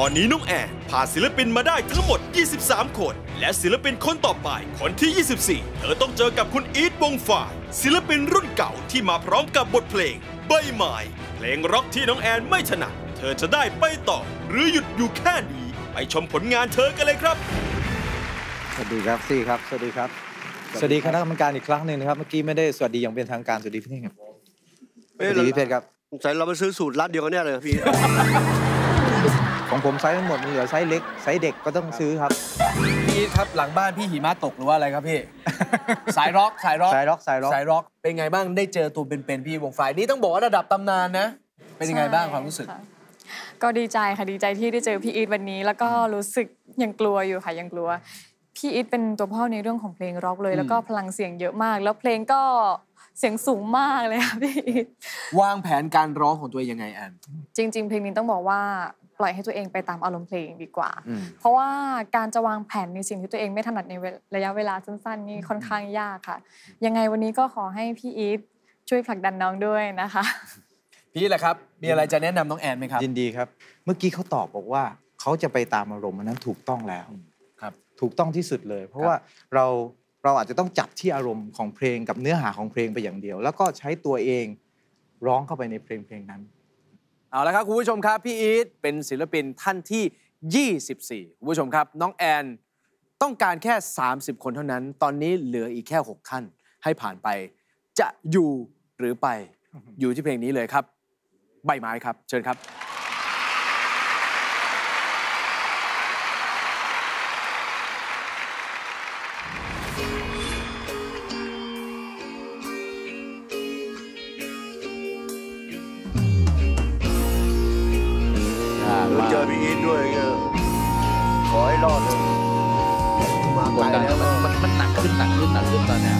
ตอนนี้น้องแอนพาศิลปินมาได้ทั้งหมด 23 คน และศิลปินคนต่อไปคนที่ 24 เธอต้องเจอกับคุณอีทวงฝ่ายศิลปินรุ่นเก่าที่มาพร้อมกับบทเพลง ใบไม้เพลงร็อกที่น้องแอนไม่ถนัดเธอจะได้ไปต่อ หรือหยุดอยู่แค่นี้ ไปชมผลงานเธอกันเลยครับ สวัสดีครับซี่ครับ สวัสดีครับ สวัสดีคณะกรรมการอีกครั้งหนึ่งนะครับ เมื่อกี้ไม่ได้สวัสดีอย่างเป็นทางการ สวัสดีพี่เท่งครับสเอ้ยวัสดีพี่เพชรครับสงสัยเราไปซื้อสูตรร้านเดียวกันเนี่ยเลยพี่ ของผมไซส์ทั้งหมดมีเหลือไซส์เล็กไซส์เด็กก็ต้องซื้อครับ พี่ครับหลังบ้านพี่หิมะตกหรือว่าอะไรครับพี่ สายร็อกสายร็อกสายร็อกสายร็อกสายร็อกเป็นไงบ้างได้เจอตัวเป็นๆพี่วงไฟนี่ต้องบอกว่าระดับตำนานนะ เป็นยังไงบ้างความรู้สึกใช่ค่ะก็ดีใจค่ะดีใจที่ได้เจอพี่อีทวันนี้ แล้วก็รู้สึกยังกลัวอยู่ค่ะยังกลัวพี่อีทเป็นตัวพ่อในเรื่องของเพลงร็อกเลย แล้วก็พลังเสียงเยอะมาก แล้วเพลงก็เสียงสูงมากเลยค่ะพี่อีทวางแผนการร้องของตัวเองยังไงแอนจริง ๆ เพลงนี้ต้องบอกว่า ปล่อยให้ตัวเองไปตามอารมณ์เพลงดีกว่าอืมเพราะว่าการจะวางแผนในสิ่งที่ตัวเองไม่ถนัดในเวลระยะเวลาสั้นๆนี่ค่อนข้างยากค่ะ ยังไงวันนี้ก็ขอให้พี่อีทช่วยผลักดันน้องด้วยนะคะ พี่แหละครับ มีอะไรจะแนะนำน้องแอนไหมครับยินดีครับ เมื่อกี้เขาตอบบอกว่าเขาจะไปตามอารมณ์อันนั้นถูกต้องแล้วครับ ถูกต้องที่สุดเลย เพราะว่าเราเราอาจจะต้องจับที่อารมณ์ของเพลงกับเนื้อหาของเพลงไปอย่างเดียว แล้วก็ใช้ตัวเองร้องเข้าไปในเพลงเพลงนั้น เอาละครับคุณผู้ชมครับพี่อีทเป็นศิลปินท่านที่ 24 คุณผู้ชมครับ น้องแอนต้องการแค่ 30 คนเท่านั้น ตอนนี้เหลืออีกแค่ 6 ท่าน ให้ผ่านไป จะอยู่หรือไปอยู่ที่เพลงนี้เลยครับ ใบไม้ครับ เชิญครับ เจอพี่อีทด้วยก็ขอให้รอดเลยมาไกลแล้วนะมันมันหนักขึ้นหนักขึ้นหนักขึ้นตอนเนี้ย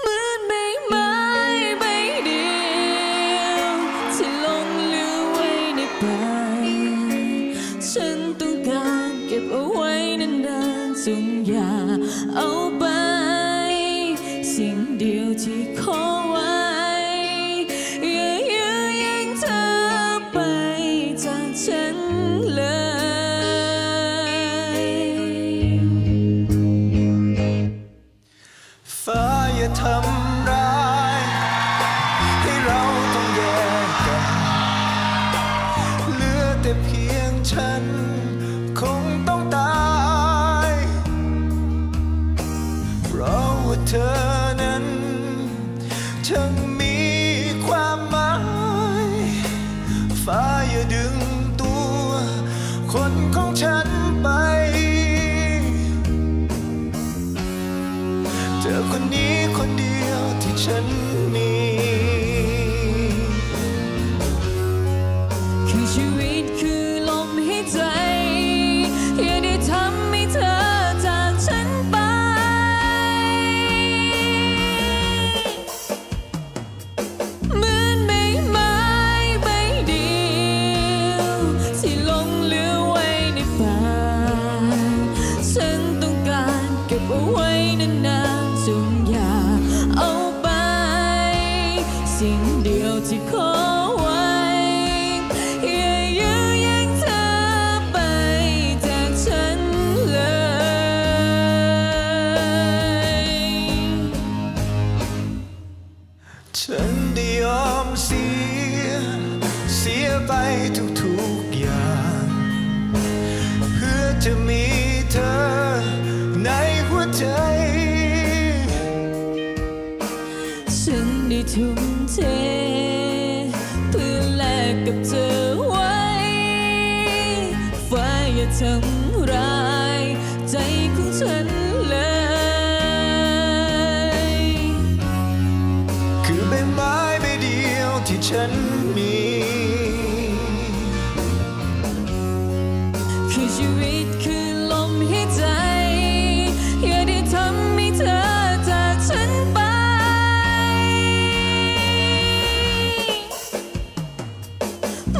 เหมือนใบไม้ใบเดียวที่หลงเหลือไว้ในป่าฉันต้องการเก็บเอาไว้นานๆจงอย่าเอาไป สิ่งเดียวที่ขอ ที่ขอไว้อย่ายื้อแย่งเธอไปจากฉันเลย ฉันได้ยอมเสีย เสียไปทุกๆอย่าง เพื่อจะมีเธอในหัวใจ ฉันได้ทุ่มเท ฉันมี คือชีวิตคือลมหายใจ อย่าได้ทำให้เธอจากฉันไป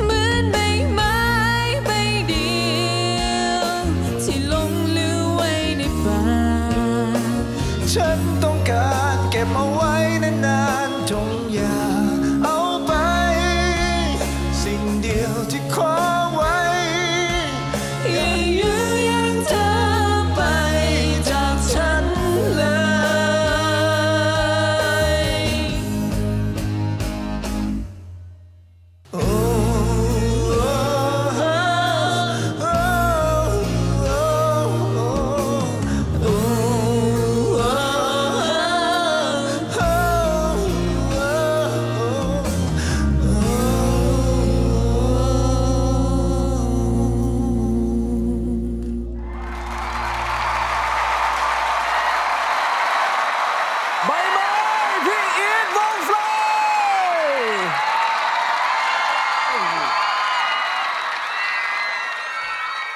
เหมือนใบไม้ใบเดียว ที่หลงเหลือไว้ในป่าฉันต้องการเก็บเอาไว้นานๆ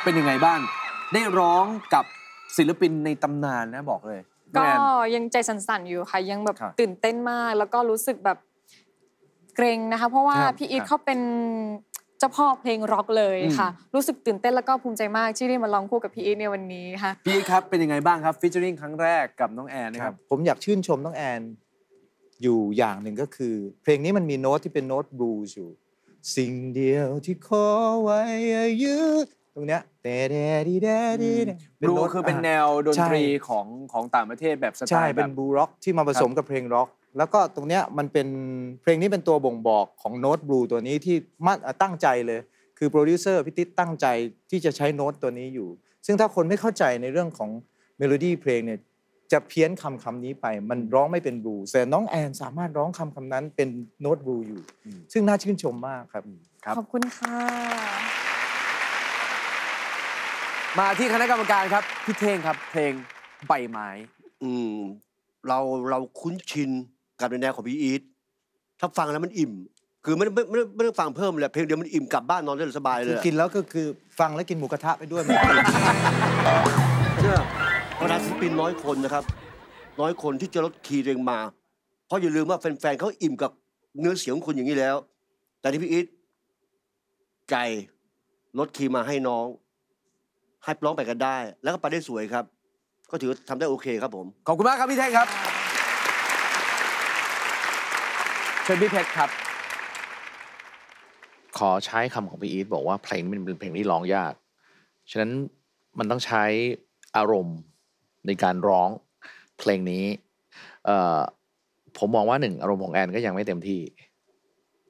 เป็นยังไงบ้าง ได้ร้องกับศิลปินในตำนานนะบอกเลยน้องก็แอนยังใจสั่นๆอยู่ค่ะ ยังแบบครับตื่นเต้นมาก แล้วก็รู้สึกแบบเกรงนะคะ เพราะว่าครับพี่อีทครับเขาเป็นเจ้าพ่อเพลงร็อกเลยค่ะอืมรู้สึกตื่นเต้นแล้วก็ภูมิใจมากที่ได้มาร้องคู่กับพี่อีทในวันนี้ค่ะ พี่อีทครับเป็นยังไงบ้างครับฟิชเชอริงครั้งแรกกับน้องแอนนะคครัรับบ ผมอยากชื่นชมน้องแอน อยู่อย่างหนึ่งก็คือ เพลงนี้มันมีโน้ตที่เป็นโน้ตบลูส์อยู่ สิ่งเดียวที่ขอไว้อายุต รงเนี้ยเดเดดีเดดีเดบลูคือเป็นแนวดนตรีของของต่างประเทศแบบสไตใช่ล์แบเป็นบบลูร็อกที่มาผสมกับเพลงร็อก แล้วก็ตรงเนี้ยมันเป็นเพลงนี้เป็นตัวบ่งบอกของโน้ตบลูตัวนี้ที่มั่นอะตั้งใจเลย คือโปรดิวเซอร์พี่ติ๊ดตั้งใจที่จะใช้โน้ตตัวนี้อยู่ ซึ่งถ้าคนไม่เข้าใจในเรื่องของเมโลดี้เพลงเนี่ยจะเพี้ยนคำคำนี้ไป มันร้องไม่เป็นบลูแต่น้องแอนสามารถร้องคำคำนั้นเป็นโน้ตบลูอยู่อืมซึ่งน่าชื่นชมมากครับครับขอบคุณค่ะ มาที่คณะกรรมการครับพี่เท่งครับ เพลงใบไม้ อืมเราเราคุ้นชินกับในแนวของพี่อีทถ้าฟังแล้วมันอิ่ม คือไม่ได้ไม่ไม่ไม่ไม่ต้องฟังเพิ่มเลยเพลงเดียวมันอิ่มกลับบ้านนอนได้สบายเลคืยออะกินแล้วก็คือฟังแล้วกินหมูกระทะไปด้วยเหมือนเชื่อเวลาศิลปินน้อยคนนะครับ น้อยคนที่จะลดคีย์ตัวเองมา เพราะอย่าลืมว่าแฟนๆเขาอิ่มกับเนื้อเสียงของคุณอย่างนี้แล้ว แต่ที่พี่อีทใจลดคีย์มาให้น้อง ให้ร้องไปกันได้ แล้วก็ไปได้สวยครับ ก็ถือว่าทำได้โอเคครับผม ขอบคุณมากครับพี่เท่งครับ เชิญพี่เพชรครับ ขอใช้คำของพี่อีทบอกว่าเพลงนี้มันเป็นเพลงที่ร้องยาก ฉะนั้นมันต้องใช้อารมณ์ในการร้องเพลงนี้เอ่อผมมองว่าหนึ่งอารมณ์ของแอนก็ยังไม่เต็มที่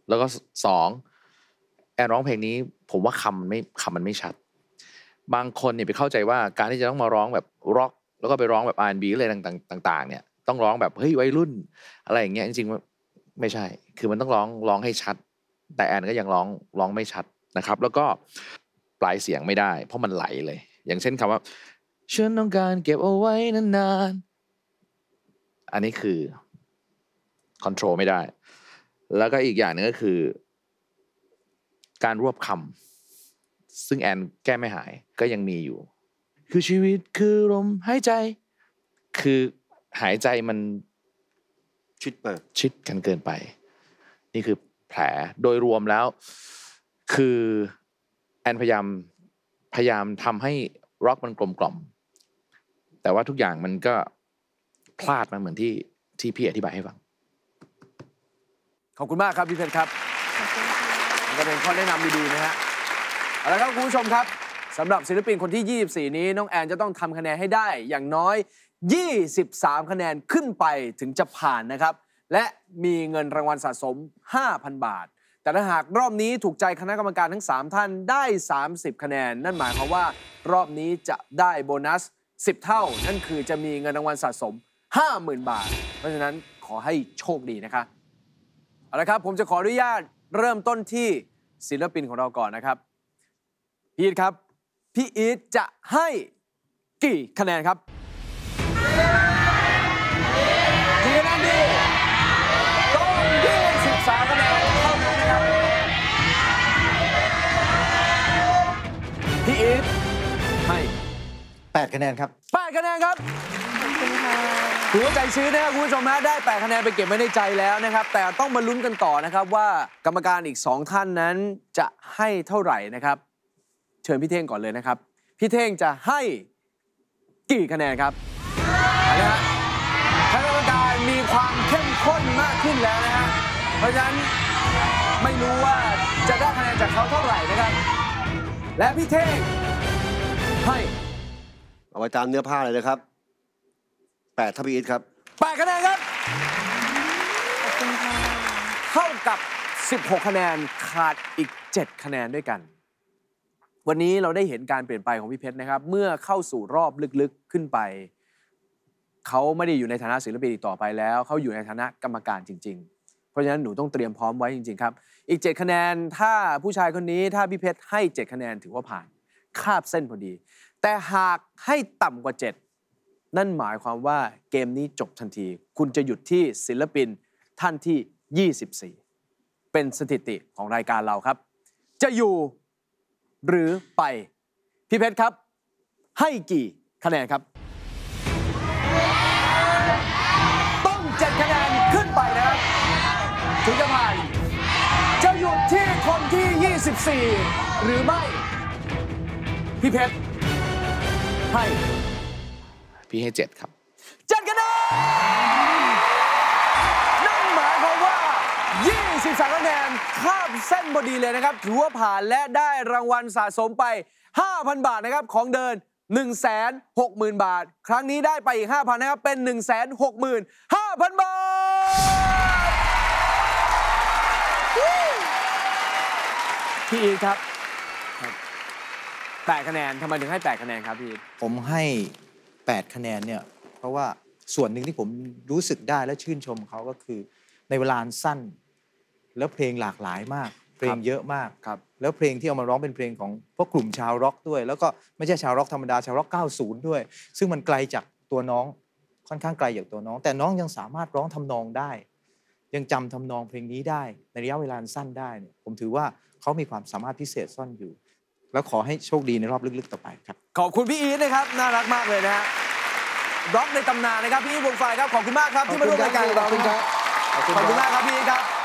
แล้วก็สองแอนร้องเพลงนี้ ผมว่าคำมันไม่คำมันไม่ชัด บางคนเนี่ยไปเข้าใจว่าการที่จะต้องมาร้องแบบร็อก แล้วก็ไปร้องแบบ R&B อะไรต่างๆต่างๆเนี่ยต้องร้องแบบเฮ้ยวัยรุ่น อะไรอย่างเงี้ยจริงๆว่าไม่ใช่ คือมันต้องร้องร้องให้ชัด แต่แอนก็ยังร้องร้องไม่ชัดนะครับ แล้วก็ปลายเสียงไม่ได้ เพราะมันไหลเลย อย่างเช่นคำว่าฉันต้องการเก็บเอาไว้นานๆ อันนี้คือคอนโทรลไม่ได้ แล้วก็อีกอย่างหนึงก็คือ การรวบคำ ซึ่งแอนแก้ไม่หายก็ยังมีอยู่ คือชีวิตคือลมหายใจ คือหายใจมันชิดไปชิดกันเกินไป นี่คือแผลโดยรวมแล้ว คือแอนพยายามพยายามทำให้ร็อกมันกลมกล่อม แต่ว่าทุกอย่างมันก็พลาดมาเหมือนที่ที่พี่อธิบายให้ฟัง ขอบคุณมากครับพี่เพชรครับนี่ก็เป็นข้อแนะนำดีๆนะฮะ เอาละครับคุณผู้ชมครับสำหรับศิลปินคนที่ 24 นี้น้องแอนจะต้องทำคะแนนให้ได้อย่างน้อย 23 คะแนนขึ้นไปถึงจะผ่านนะครับ และมีเงินรางวัลสะสม 5,000 บาท แต่ถ้าหากรอบนี้ถูกใจคณะกรรมการทั้ง 3 ท่านได้ 30 คะแนน นั่นหมายความว่ารอบนี้จะได้โบนัส 10 เท่า นั่นคือจะมีเงินรางวัลสะสม 50,000 บาท เพราะฉะนั้นขอให้โชคดีนะคะเอาละครับผมจะขออนุญาตเริ่มต้นที่ศิลปินของเราก่อนนะครับ อีทครับ พี่อีทจะให้กี่คะแนนครับกี่คะแนนดีต้อง23คะแนนเท่านั้นนะครับ พี่อีทให้8คะแนนครับ8คะแนนครับถือว่าใจชื้นนะครับคุณผู้ชมฮะได้8คะแนนไปเก็บไว้ในใจแล้วนะครับ แต่ต้องมาลุ้นกันต่อนะครับว่ากรรมการอีก 2 ท่านนั้นจะให้เท่าไหร่นะครับ เชิญพี่เท่งก่อนเลยนะครับ พี่เท่งจะให้กี่คะแนนครับเอาละฮะคณะกรรมการมีความเข้มข้นมากขึ้นแล้วนะฮะ เพราะฉะนั้นไม่รู้ว่าจะได้คะแนนจากเขาเท่าไหร่นะครับ และพี่เท่งให้เอาไว้ตามเนื้อผ้าเลยนะครับแปดทับพี่อีทครับ8คะแนนครับ เท่ากับ 16 คะแนนขาดอีก 7 คะแนนด้วยกัน วันนี้เราได้เห็นการเปลี่ยนไปของพี่เพชรนะครับ เมื่อเข้าสู่รอบลึกๆขึ้นไป เขาไม่ได้อยู่ในฐานะศิลปินอีกต่อไปแล้ว เขาอยู่ในฐานะกรรมการจริง ๆ เพราะฉะนั้นหนูต้องเตรียมพร้อมไว้จริง ๆ ครับ อีก 7 คะแนนถ้าผู้ชายคนนี้ถ้าพี่เพชรให้ 7 คะแนนถือว่าผ่านคาบเส้นพอดี แต่หากให้ต่ำกว่า 7 นั่นหมายความว่าเกมนี้จบทันที คุณจะหยุดที่ศิลปินท่านที่ 24 เป็นสถิติของรายการเราครับ จะอยู่ หรือไป พี่เพชรครับ ให้กี่คะแนนครับ ต้องเจ็ดคะแนนขึ้นไปนะครับถึงจะผ่านจะหยุดที่คนที่ 24 หรือไม่ พี่เพชรให้พี่ให้เจ็ดครับเจ็ดคะแนนนั่น 23คะแนนข้ามเส้นพอดีเลยนะครับ ถือว่าผ่านและได้รางวัลสะสมไป 5,000 บาทนะครับ ของเดิน 160,000 บาท ครั้งนี้ได้ไปอีก 5,000 นะครับ เป็น 165,000 บาท พี่อีทครับแปดคะแนนทำไมถึงให้8คะแนนครับพี่อีทผมให้ 8 คะแนนเนี่ยเพราะว่าส่วนหนึ่งที่ผมรู้สึกได้และชื่นชมเขาก็คือในเวลาอันสั้น แล้วเพลงหลากหลายมาก เพลงเยอะมากครับแล้วเพลงที่เอามาร้องเป็นเพลงของพวกกลุ่มชาวร็อกด้วย แล้วก็ไม่ใช่ชาวร็อกธรรมดาชาวร็อก 90 ด้วย ซึ่งมันไกลจากตัวน้องค่อนข้างไกลจากตัวน้อง แต่น้องยังสามารถร้องทำนองได้ ยังจำทำนองเพลงนี้ได้ในระยะเวลาอันสั้นได้เนี่ยผมถือว่าเขามีความสามารถพิเศษซ่อนอยู่ แล้วขอให้โชคดีในรอบลึกๆต่อไปครับขอบคุณพี่อีทนะครับน่ารักมากเลยนะฮะร็อกในตำนานนะครับพี่อีทวงไฟครับขอบคุณมากครับที่มาร่วมรายการกับเราขอบคุณครับขอบคุณมากครับพี่อีทครับ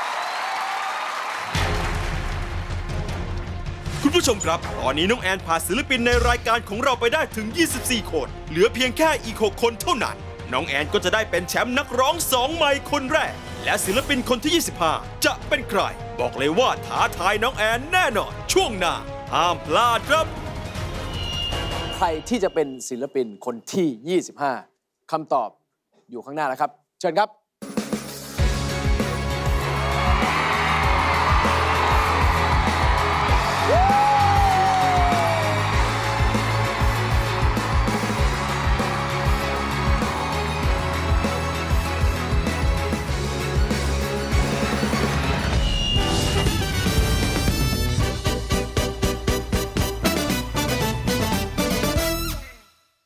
ผู้ชมครับ ตอนนี้น้องแอนพาศิลปินในรายการของเราไปได้ถึง 24 คน เหลือเพียงแค่อีก 6 คนเท่านั้น น้องแอนก็จะได้เป็นแชมป์นักร้อง2ไมค์คนแรก และศิลปินคนที่ 25 จะเป็นใคร บอกเลยว่าท้าทายน้องแอนแน่นอน ช่วงหน้าห้ามพลาดครับ ใครที่จะเป็นศิลปินคนที่ 25 คำตอบอยู่ข้างหน้าแล้วครับ เชิญครับ